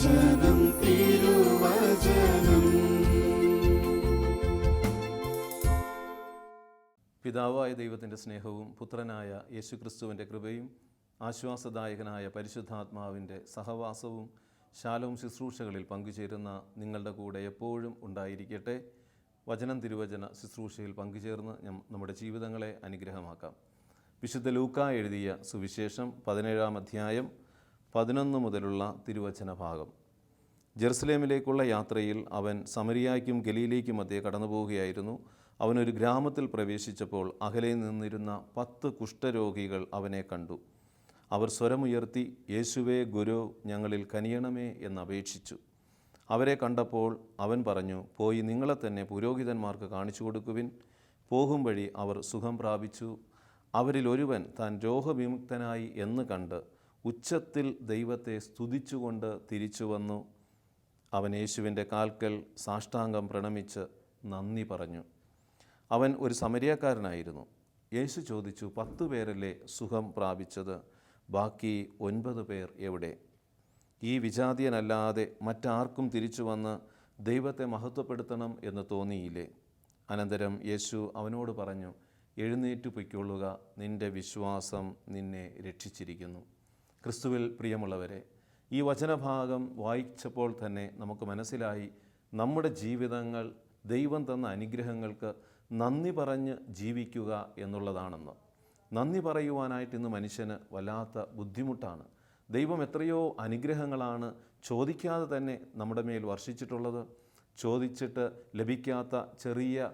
വചനം തിരുവചനം. പിതാവായ ദൈവത്തിന്റെ സ്നേഹവും പുത്രനായ യേശുക്രിസ്തുവിന്റെ കൃപയും ആശ്വാസദായകനായ പരിശുദ്ധാത്മാവിന്റെ സഹവാസവും ശാലവും ശുശ്രൂഷകളിൽ പങ്കുചേരുന്ന നിങ്ങളുടെ കൂടെ എപ്പോഴും ഉണ്ടായിരിക്കട്ടെ. വചനം തിരുവചന ശുശ്രൂഷയിൽ പങ്കുചേർന്ന് നമ്മുടെ ജീവിതങ്ങളെ അനുഗ്രഹമാക്കാം. വിശുദ്ധ ലൂക്ക എഴുതിയ സുവിശേഷം പതിനേഴാം അധ്യായം പതിനൊന്ന് മുതലുള്ള തിരുവചന ഭാഗം ജെറുസലേമിലേക്കുള്ള യാത്രയിൽ അവൻ സമരിയായ്ക്കും ഗലിയിലേക്കും മധ്യേ കടന്നു പോവുകയായിരുന്നു അവനൊരു ഗ്രാമത്തിൽ പ്രവേശിച്ചപ്പോൾ അകലെ നിന്നിരുന്ന പത്ത് കുഷ്ഠരോഗികൾ അവനെ കണ്ടു. അവർ സ്വരമുയർത്തി യേശുവേ ഗുരു ഞങ്ങളിൽ കനിയണമേ എന്നപേക്ഷിച്ചു അവരെ കണ്ടപ്പോൾ അവൻ പറഞ്ഞു പോയി നിങ്ങളെ തന്നെ പുരോഹിതന്മാർക്ക് കാണിച്ചു കൊടുക്കുവിൻ. പോകും വഴി അവർ സുഖം പ്രാപിച്ചു. അവരിൽ ഒരുവൻ താൻ രോഗവിമുക്തനായി എന്ന് കണ്ട് ഉച്ചത്തിൽ ദൈവത്തെ സ്തുതിച്ചുകൊണ്ട് തിരിച്ചു വന്നു. അവൻ യേശുവിന്റെ കാൽക്കൽ സാഷ്ടാംഗം പ്രണമിച്ച് നന്ദി പറഞ്ഞു. അവൻ ഒരു സമരിയക്കാരനായിരുന്നു. യേശു ചോദിച്ചു പത്തു പേരല്ലേ സുഖം പ്രാപിച്ചത്? ബാക്കി ഒൻപത് പേർ എവിടെ? ഈ വിജാതീയനല്ലാതെ മറ്റാർക്കും തിരിച്ചു വന്ന് ദൈവത്തെ മഹത്വപ്പെടുത്തണം എന്ന് തോന്നിയില്ലേ? അനന്തരം യേശു അവനോട് പറഞ്ഞു എഴുന്നേറ്റു പൊയ്ക്കൊള്ളുക. നിന്റെ വിശ്വാസം നിന്നെ രക്ഷിച്ചിരിക്കുന്നു. ക്രിസ്തുവിൽ പ്രിയമുള്ളവരെ ഈ വചനഭാഗം വായിച്ചപ്പോൾ തന്നെ നമുക്ക് മനസ്സിലായി നമ്മുടെ ജീവിതങ്ങൾ ദൈവം തന്ന അനുഗ്രഹങ്ങൾക്ക് നന്ദി പറഞ്ഞ് ജീവിക്കുക എന്നുള്ളതാണെന്ന്. നന്ദി പറയുവാനായിട്ട് ഇന്ന് മനുഷ്യന് വല്ലാത്ത ബുദ്ധിമുട്ടാണ്. ദൈവം എത്രയോ അനുഗ്രഹങ്ങളാണ് ചോദിക്കാതെ തന്നെ നമ്മുടെ മേൽ വർഷിച്ചിട്ടുള്ളത്. ചോദിച്ചിട്ട് ലഭിക്കാത്ത ചെറിയ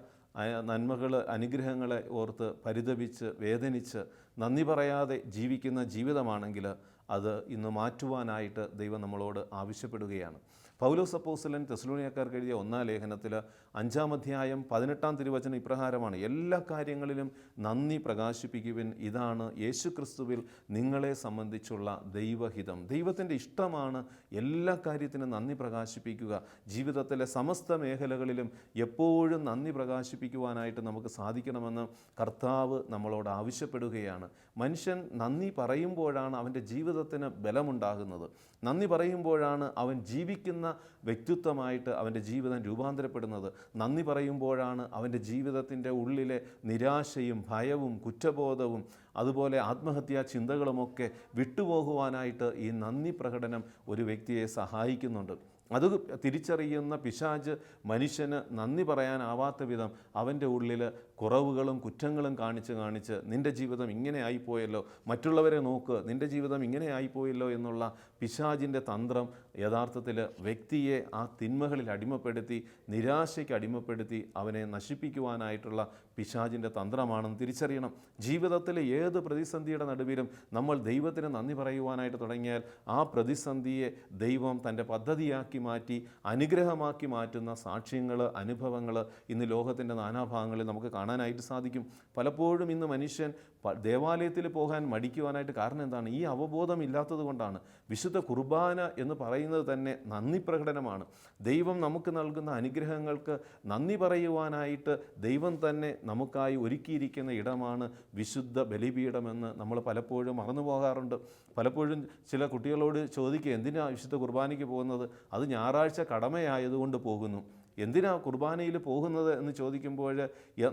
നന്മകൾ അനുഗ്രഹങ്ങളെ ഓർത്ത് പരിതപിച്ച് വേദനിച്ച് നന്ദി പറയാതെ ജീവിക്കുന്ന ജീവിതമാണെങ്കിൽ അത് ഇന്ന് മാറ്റുവാനായിട്ട് ദൈവം നമ്മളോട് ആവശ്യപ്പെടുകയാണ്. പൗലോസ് അപ്പോസ്തലൻ തെസ്ലോണിയക്കാർക്ക് എഴുതിയ ഒന്നാം ലേഖനത്തിൽ അഞ്ചാം അധ്യായം പതിനെട്ടാം തിരുവചനം ഇപ്രകാരമാണ് എല്ലാ കാര്യങ്ങളിലും നന്ദി പ്രകാശിപ്പിക്കുവിൻ. ഇതാണ് യേശു ക്രിസ്തുവിൽ നിങ്ങളെ സംബന്ധിച്ചുള്ള ദൈവഹിതം. ദൈവത്തിന്റെ ഇഷ്ടമാണ് എല്ലാ കാര്യത്തിനും നന്ദി പ്രകാശിപ്പിക്കുക. ജീവിതത്തിലെ സമസ്ത മേഖലകളിലും എപ്പോഴും നന്ദി പ്രകാശിപ്പിക്കുവാനായിട്ട് നമുക്ക് സാധിക്കണമെന്ന് കർത്താവ് നമ്മളോട് ആവശ്യപ്പെടുകയാണ്. മനുഷ്യൻ നന്ദി പറയുമ്പോഴാണ് അവന്റെ ജീവിതത്തിന് ബലമുണ്ടാകുന്നത്. നന്ദി പറയുമ്പോഴാണ് അവൻ ജീവിക്കുന്ന വ്യക്തിത്വമായിട്ട് അവന്റെ ജീവിതം രൂപാന്തരപ്പെടുന്നത്. നന്ദി പറയുമ്പോഴാണ് അവന്റെ ജീവിതത്തിന്റെ ഉള്ളിലെ നിരാശയും ഭയവും കുറ്റബോധവും അതുപോലെ ആത്മഹത്യാ ചിന്തകളുമൊക്കെ വിട്ടുപോകുവാനായിട്ട് ഈ നന്ദി പ്രകടനം ഒരു വ്യക്തിയെ സഹായിക്കുന്നുണ്ട്. അത് തിരിച്ചറിയുന്ന പിശാജ് മനുഷ്യന് നന്ദി പറയാനാവാത്ത വിധം അവന്റെ ഉള്ളിൽ കുറവുകളും കുറ്റങ്ങളും കാണിച്ച് കാണിച്ച് നിന്റെ ജീവിതം ഇങ്ങനെ ആയിപ്പോയല്ലോ മറ്റുള്ളവരെ നോക്ക് നിന്റെ ജീവിതം ഇങ്ങനെ ആയിപ്പോയല്ലോ എന്നുള്ള പിശാജിന്റെ തന്ത്രം യഥാർത്ഥത്തിൽ വ്യക്തിയെ ആ തിന്മകളിൽ അടിമപ്പെടുത്തി നിരാശയ്ക്ക് അടിമപ്പെടുത്തി അവനെ നശിപ്പിക്കുവാനായിട്ടുള്ള പിശാജിന്റെ തന്ത്രമാണെന്ന് തിരിച്ചറിയണം. ജീവിതത്തിലെ ഏത് പ്രതിസന്ധിയുടെ നടുവിലും നമ്മൾ ദൈവത്തിന് നന്ദി പറയുവാനായിട്ട് തുടങ്ങിയാൽ ആ പ്രതിസന്ധിയെ ദൈവം തന്റെ പദ്ധതിയാക്കി മാറ്റി അനുഗ്രഹമാക്കി മാറ്റുന്ന സാക്ഷ്യങ്ങൾ അനുഭവങ്ങൾ ഇന്ന് ലോകത്തിന്റെ നാനാഭാഗങ്ങളിൽ നമുക്ക് കാണാനായിട്ട് സാധിക്കും. പലപ്പോഴും ഇന്ന് മനുഷ്യൻ ദേവാലയത്തിൽ പോകാൻ മടിക്കുവാനായിട്ട് കാരണം എന്താണ്? ഈ അവബോധം ഇല്ലാത്തത് കൊണ്ടാണ്. വിശുദ്ധ കുർബാന എന്ന് പറയുന്നത് തന്നെ നന്ദി പ്രകടനമാണ്. ദൈവം നമുക്ക് നൽകുന്ന അനുഗ്രഹങ്ങൾക്ക് നന്ദി പറയുവാനായിട്ട് ദൈവം തന്നെ നമുക്കായി ഒരുക്കിയിരിക്കുന്ന ഇടമാണ് വിശുദ്ധ ബലിപീഠമെന്ന് നമ്മൾ പലപ്പോഴും മറന്നു പോകാറുണ്ട്. പലപ്പോഴും ചില കുട്ടികളോട് ചോദിക്കുക എന്തിനാണ് വിശുദ്ധ കുർബാനയ്ക്ക് പോകുന്നത്? അത് ഞായറാഴ്ച കടമയായതുകൊണ്ട് പോകുന്നു. എന്തിനാ കുർബാനയിൽ പോകുന്നത് എന്ന് ചോദിക്കുമ്പോൾ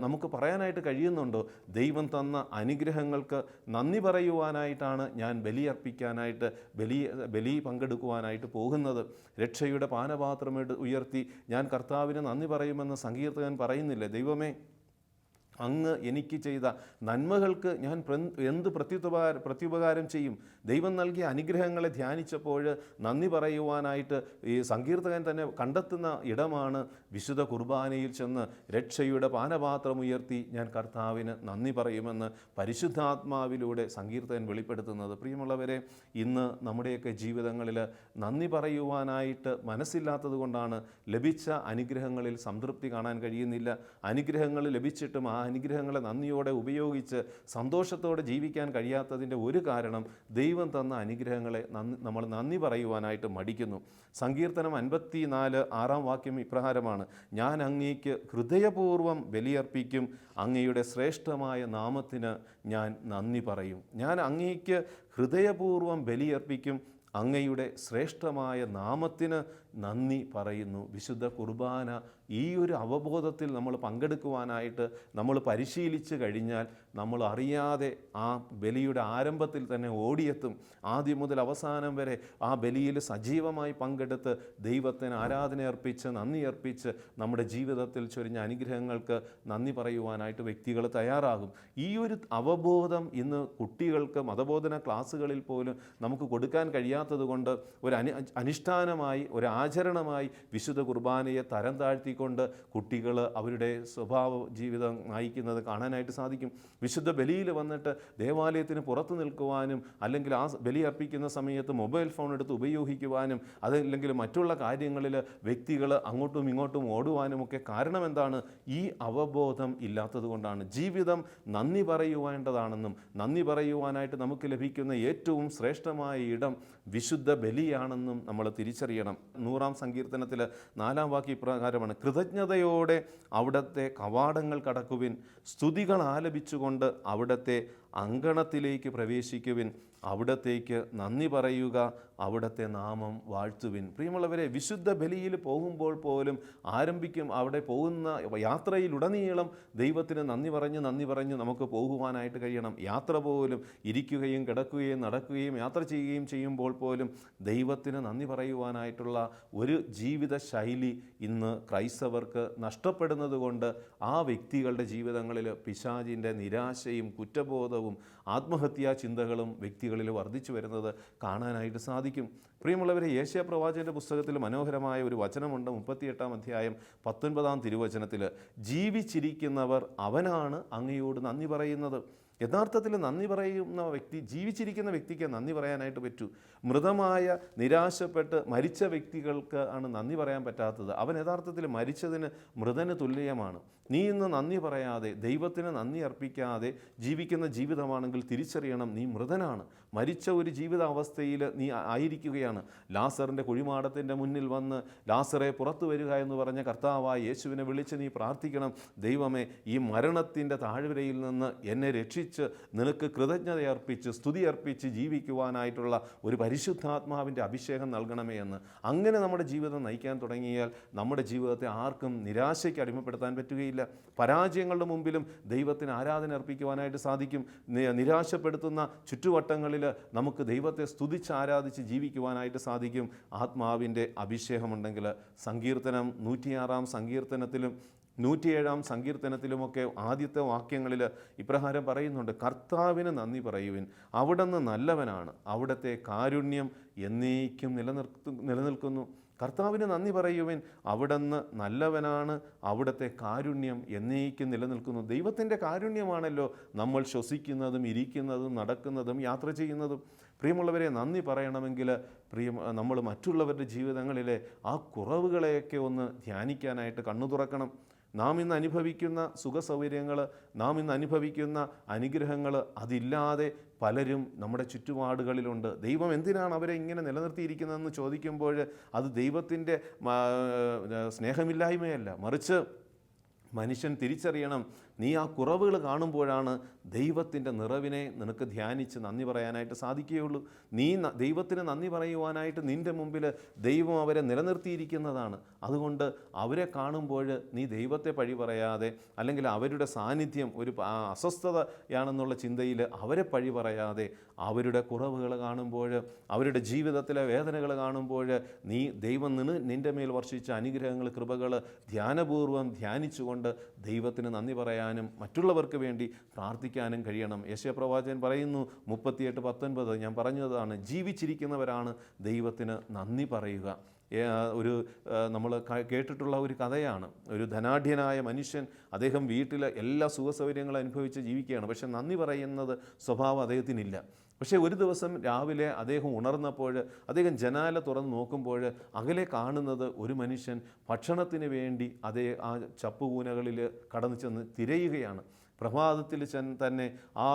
നമുക്ക് പറയാനായിട്ട് കഴിയുന്നുണ്ടോ? ദൈവം തന്ന അനുഗ്രഹങ്ങൾക്ക് നന്ദി പറയുവാനായിട്ടാണ് ഞാൻ ബലിയർപ്പിക്കാനായിട്ട് ബലി ബലി പങ്കെടുക്കുവാനായിട്ട് പോകുന്നത്. രക്ഷയുടെ പാനപാത്രം ഉയർത്തി ഞാൻ കർത്താവിന് നന്ദി പറയുമെന്ന് സങ്കീർത്തകൻ പറയുന്നില്ലേ? ദൈവമേ അങ്ങ് എനിക്ക് ചെയ്ത നന്മകൾക്ക് ഞാൻ എന്ത് പ്രത്യുപകാര പ്രത്യുപകാരം ചെയ്യും? ദൈവം നൽകിയ അനുഗ്രഹങ്ങളെ ധ്യാനിച്ചപ്പോൾ നന്ദി പറയുവാനായിട്ട് ഈ സങ്കീർത്തകൻ തന്നെ കണ്ടെത്തുന്ന ഇടമാണ് വിശുദ്ധ കുർബാനയിൽ ചെന്ന് രക്ഷയുടെ പാനപാത്രം ഉയർത്തി ഞാൻ കർത്താവിന് നന്ദി പറയുമെന്ന് പരിശുദ്ധാത്മാവിലൂടെ സങ്കീർത്തകൻ വെളിപ്പെടുത്തുന്നത്. പ്രിയമുള്ളവരെ ഇന്ന് നമ്മുടെയൊക്കെ ജീവിതങ്ങളിൽ നന്ദി പറയുവാനായിട്ട് മനസ്സില്ലാത്തത് കൊണ്ടാണ് ലഭിച്ച അനുഗ്രഹങ്ങളിൽ സംതൃപ്തി കാണാൻ കഴിയുന്നില്ല. അനുഗ്രഹങ്ങൾ ലഭിച്ചിട്ടും ആ അനുഗ്രഹങ്ങളെ നന്ദിയോടെ ഉപയോഗിച്ച് സന്തോഷത്തോടെ ജീവിക്കാൻ കഴിയാത്തതിന്റെ ഒരു കാരണം ദൈവം തന്ന അനുഗ്രഹങ്ങളെ നന്ദി നമ്മൾ നന്ദി പറയുവാനായിട്ട് മടിക്കുന്നു. സങ്കീർത്തനം അൻപത്തി നാല് ആറാം വാക്യം ഇപ്രകാരമാണ് ഞാൻ അങ്ങേക്ക് ഹൃദയപൂർവം ബലിയർപ്പിക്കും അങ്ങയുടെ ശ്രേഷ്ഠമായ നാമത്തിന് ഞാൻ നന്ദി പറയും. ഞാൻ അങ്ങേക്ക് ഹൃദയപൂർവം ബലിയർപ്പിക്കും അങ്ങയുടെ ശ്രേഷ്ഠമായ നാമത്തിന് നന്ദി പറയുന്നു. വിശുദ്ധ കുർബാന ഈ ഒരു അവബോധത്തിൽ നമ്മൾ പങ്കെടുക്കുവാനായിട്ട് നമ്മൾ പരിശീലിച്ച് കഴിഞ്ഞാൽ നമ്മൾ അറിയാതെ ആ ബലിയുടെ ആരംഭത്തിൽ തന്നെ ഓടിയെത്തും. ആദ്യം മുതൽ അവസാനം വരെ ആ ബലിയിൽ സജീവമായി പങ്കെടുത്ത് ദൈവത്തിന് ആരാധന അർപ്പിച്ച് നന്ദി അർപ്പിച്ച് നമ്മുടെ ജീവിതത്തിൽ ചൊരിഞ്ഞ അനുഗ്രഹങ്ങൾക്ക് നന്ദി പറയുവാനായിട്ട് വ്യക്തികൾ തയ്യാറാകും. ഈ ഒരു അവബോധം ഇന്ന് കുട്ടികൾക്ക് മതബോധന ക്ലാസ്സുകളിൽ പോലും നമുക്ക് കൊടുക്കാൻ കഴിയാത്തത് കൊണ്ട് ഒരു അനു അനുഷ്ഠാനമായി ഒരു ആചരണമായി വിശുദ്ധ കുർബാനയെ തരം താഴ്ത്തിക്കൊണ്ട് കുട്ടികൾ അവരുടെ സ്വഭാവ ജീവിതം നയിക്കുന്നത് കാണാനായിട്ട് സാധിക്കും. വിശുദ്ധ ബലിയിൽ വന്നിട്ട് ദേവാലയത്തിന് പുറത്തു നിൽക്കുവാനും അല്ലെങ്കിൽ ആ ബലി അർപ്പിക്കുന്ന സമയത്ത് മൊബൈൽ ഫോൺ എടുത്ത് ഉപയോഗിക്കുവാനും അതല്ലെങ്കിൽ മറ്റുള്ള കാര്യങ്ങളിൽ വ്യക്തികൾ അങ്ങോട്ടും ഇങ്ങോട്ടും ഓടുവാനും ഒക്കെ കാരണം എന്താണ്? ഈ അവബോധം ഇല്ലാത്തത് കൊണ്ടാണ്. ജീവിതം നന്ദി പറയുവേണ്ടതാണെന്നും നന്ദി പറയുവാനായിട്ട് നമുക്ക് ലഭിക്കുന്ന ഏറ്റവും ശ്രേഷ്ഠമായ ഇടം വിശുദ്ധ ബലിയാണെന്നും നമ്മൾ തിരിച്ചറിയണം. നൂറാം സങ്കീർത്തനത്തിൽ നാലാം വാക്യ പ്രകാരമാണ് കൃതജ്ഞതയോടെ അവിടുത്തെ കവാടങ്ങൾ കടക്കുവിൻ സ്തുതികൾ ആലപിച്ചുകൊണ്ട് അവിടത്തെ അങ്കണത്തിലേക്ക് പ്രവേശിക്കുവിൻ അവിടത്തേക്ക് നന്ദി പറയുക അവിടത്തെ നാമം വാഴ്ത്തുവിൻ. പ്രിയമുള്ളവരെ വിശുദ്ധ ബലിയിൽ പോകുമ്പോൾ പോലും ആരംഭിക്കും അവിടെ പോകുന്ന യാത്രയിലുടനീളം ദൈവത്തിന് നന്ദി പറഞ്ഞ് നന്ദി പറഞ്ഞ് നമുക്ക് പോകുവാനായിട്ട് കഴിയണം. യാത്ര പോലും ഇരിക്കുകയും കിടക്കുകയും നടക്കുകയും യാത്ര ചെയ്യുകയും ചെയ്യുമ്പോൾ പോലും ദൈവത്തിന് നന്ദി പറയുവാനായിട്ടുള്ള ഒരു ജീവിത ശൈലി ഇന്ന് ക്രൈസ്തവർക്ക് നഷ്ടപ്പെടുന്നത് കൊണ്ട് ആ വ്യക്തികളുടെ ജീവിതങ്ങളിൽ പിശാചിന്റെ നിരാശയും കുറ്റബോധവും ആത്മഹത്യാ ചിന്തകളും വ്യക്തികളിൽ വർദ്ധിച്ചു വരുന്നത് കാണാനായിട്ട് സാധിക്കും. പ്രിയമുള്ളവരെ ഏഷ്യ പ്രവാചകന്റെ പുസ്തകത്തിൽ മനോഹരമായ ഒരു വചനമുണ്ട്. മുപ്പത്തിയെട്ടാം അധ്യായം പത്തൊൻപതാം തിരുവചനത്തിൽ ജീവിച്ചിരിക്കുന്നവർ അവനാണ് അങ്ങയോട് നന്ദി പറയുന്നത്. യഥാർത്ഥത്തിൽ നന്ദി പറയുന്ന വ്യക്തി ജീവിച്ചിരിക്കുന്ന വ്യക്തിക്ക് നന്ദി പറയാനായിട്ട് പറ്റൂ. മൃതമായ നിരാശപ്പെട്ട് മരിച്ച വ്യക്തികൾക്ക് ആണ് നന്ദി പറയാൻ പറ്റാത്തത്. അവൻ യഥാർത്ഥത്തിൽ മരിച്ചതിന് മൃതന് തുല്യമാണ്. നീ ഇന്ന് നന്ദി പറയാതെ ദൈവത്തിന് നന്ദി അർപ്പിക്കാതെ ജീവിക്കുന്ന ജീവിതമാണെങ്കിൽ തിരിച്ചറിയണം നീ മൃതനാണ്. മരിച്ച ഒരു ജീവിതാവസ്ഥയിൽ നീ ആയിരിക്കുകയാണ്. ലാസറിന്റെ കുഴിമാടത്തിന്റെ മുന്നിൽ വന്ന് ലാസറെ പുറത്തു വരിക എന്ന് പറഞ്ഞ കർത്താവായ യേശുവിനെ വിളിച്ച് നീ പ്രാർത്ഥിക്കണം. ദൈവമേ ഈ മരണത്തിന്റെ താഴ്വരയിൽ നിന്ന് എന്നെ രക്ഷിച്ച് നിനക്ക് കൃതജ്ഞത അർപ്പിച്ച് സ്തുതി അർപ്പിച്ച് ജീവിക്കുവാനായിട്ടുള്ള ഒരു പരിശുദ്ധാത്മാവിന്റെ അഭിഷേകം നൽകണമേ എന്ന്. അങ്ങനെ നമ്മുടെ ജീവിതം നയിക്കാൻ തുടങ്ങിയാൽ നമ്മുടെ ജീവിതത്തെ ആർക്കും നിരാശയ്ക്ക് അടിമപ്പെടുത്താൻ പറ്റുകയില്ല. പരാജയങ്ങളുടെ മുമ്പിലും ദൈവത്തിന് ആരാധന അർപ്പിക്കുവാനായിട്ട് സാധിക്കും. നിരാശപ്പെടുത്തുന്ന ചുറ്റുവട്ടങ്ങളിൽ നമുക്ക് ദൈവത്തെ സ്തുതിച്ച് ആരാധിച്ച് ജീവിക്കുവാനായിട്ട് സാധിക്കും. ആത്മാവിന്റെ അഭിഷേകമുണ്ടെങ്കിൽ സങ്കീർത്തനം നൂറ്റിയാറാം സങ്കീർത്തനത്തിലും നൂറ്റിയേഴാം സങ്കീർത്തനത്തിലുമൊക്കെ ആദ്യത്തെ വാക്യങ്ങളിൽ ഇപ്രകാരം പറയുന്നുണ്ട് കർത്താവിന് നന്ദി പറയുവിൻ. അവിടുന്ന് നല്ലവനാണ്. അവിടുത്തെ കാരുണ്യം എന്നേക്കും നിലനിർത്തു നിലനിൽക്കുന്നു. കർത്താവിന് നന്ദി പറയുവിൻ. അവിടുന്ന് നല്ലവനാണ്. അവിടുത്തെ കാരുണ്യം എന്നേക്കും നിലനിൽക്കുന്നു. ദൈവത്തിന്റെ കാരുണ്യമാണല്ലോ നമ്മൾ ശ്വസിക്കുന്നതും ഇരിക്കുന്നതും നടക്കുന്നതും യാത്ര ചെയ്യുന്നതും. പ്രിയമുള്ളവരെ നന്ദി പറയണമെങ്കിൽ പ്രിയ നമ്മൾ മറ്റുള്ളവരുടെ ജീവിതങ്ങളിലെ ആ കുറവുകളെയൊക്കെ ഒന്ന് ധ്യാനിക്കാനായിട്ട് കണ്ണു തുറക്കണം. നാം ഇന്ന് അനുഭവിക്കുന്ന സുഖസൗകര്യങ്ങൾ നാം ഇന്ന് അനുഭവിക്കുന്ന അനുഗ്രഹങ്ങൾ അതില്ലാതെ പലരും നമ്മുടെ ചുറ്റുപാടുകളിലുണ്ട്. ദൈവം എന്തിനാണ് അവരെ ഇങ്ങനെ നിലനിർത്തിയിരിക്കുന്നതെന്ന് ചോദിക്കുമ്പോൾ അത് ദൈവത്തിന്റെ സ്നേഹമില്ലായ്മയല്ല. മറിച്ച് മനുഷ്യൻ തിരിച്ചറിയണം നീ ആ കുറവുകൾ കാണുമ്പോഴാണ് ദൈവത്തിന്റെ നിറവിനെ നിനക്ക് ധ്യാനിച്ച് നന്ദി പറയാനായിട്ട് സാധിക്കുകയുള്ളൂ. നീ ദൈവത്തിന് നന്ദി പറയുവാനായിട്ട് നിന്റെ മുമ്പിൽ ദൈവം അവരെ നിലനിർത്തിയിരിക്കുന്നതാണ്. അതുകൊണ്ട് അവരെ കാണുമ്പോൾ നീ ദൈവത്തെ പഴി പറയാതെ അല്ലെങ്കിൽ അവരുടെ സാന്നിധ്യം ഒരു അസ്വസ്ഥതയാണെന്നുള്ള ചിന്തയിൽ അവരെ പഴി പറയാതെ അവരുടെ കുറവുകൾ കാണുമ്പോൾ അവരുടെ ജീവിതത്തിലെ വേദനകൾ കാണുമ്പോൾ നീ ദൈവം നിന്ന് നിന്റെ മേൽ വർഷിച്ച അനുഗ്രഹങ്ങൾ കൃപകൾ ധ്യാനപൂർവം ധ്യാനിച്ചുകൊണ്ട് ദൈവത്തിന് നന്ദി പറയാനും മറ്റുള്ളവർക്ക് വേണ്ടി പ്രാർത്ഥിക്കാനും കഴിയണം. യശയപ്രവാചകൻ പറയുന്നു മുപ്പത്തിയെട്ട് പത്തൊൻപത് ഞാൻ പറഞ്ഞതാണ് ജീവിച്ചിരിക്കുന്നവരാണ് ദൈവത്തിന് നന്ദി പറയുക. ഒരു നമ്മൾ കേട്ടിട്ടുള്ള ഒരു കഥയാണ്. ഒരു ധനാഢ്യനായ മനുഷ്യൻ അദ്ദേഹം വീട്ടിലെ എല്ലാ സുഖസൗകര്യങ്ങളും അനുഭവിച്ച് ജീവിക്കുകയാണ്. പക്ഷെ നന്ദി പറയുന്നത് സ്വഭാവം അദ്ദേഹത്തിനില്ല. പക്ഷേ ഒരു ദിവസം രാവിലെ അദ്ദേഹം ഉണർന്നപ്പോൾ അദ്ദേഹം ജനാല തുറന്ന് നോക്കുമ്പോൾ അകലെ കാണുന്നത് ഒരു മനുഷ്യൻ ഭക്ഷണത്തിന് വേണ്ടി അതേ ആ ചപ്പുകൂനകളിൽ കടന്നു ചെന്ന് തിരയുകയാണ്. പ്രഭാതത്തിൽ ചെൻ തന്നെ ആ